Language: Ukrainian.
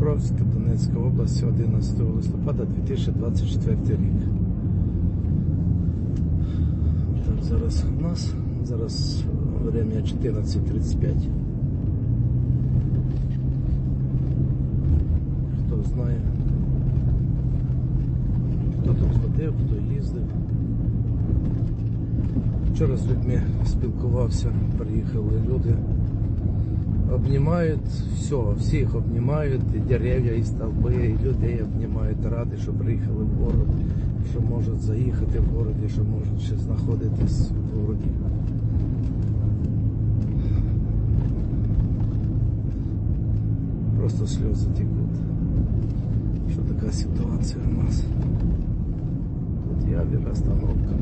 Покровськ, Донецька область, 11 листопада 2024 рік. Так, зараз у нас. Зараз время 14.35. Хто знає, хто тут ходив, хто їздив. Вчора з людьми спілкувався, приїхали люди. Обнімають все, всіх обнімають, і дерев'я, і стовби, і людей обнімають, раді, що приїхали в город, що можуть заїхати в город, що можуть ще знаходитись в городі. Просто сльози текуть. Що така ситуація у нас. Тут явір остановка.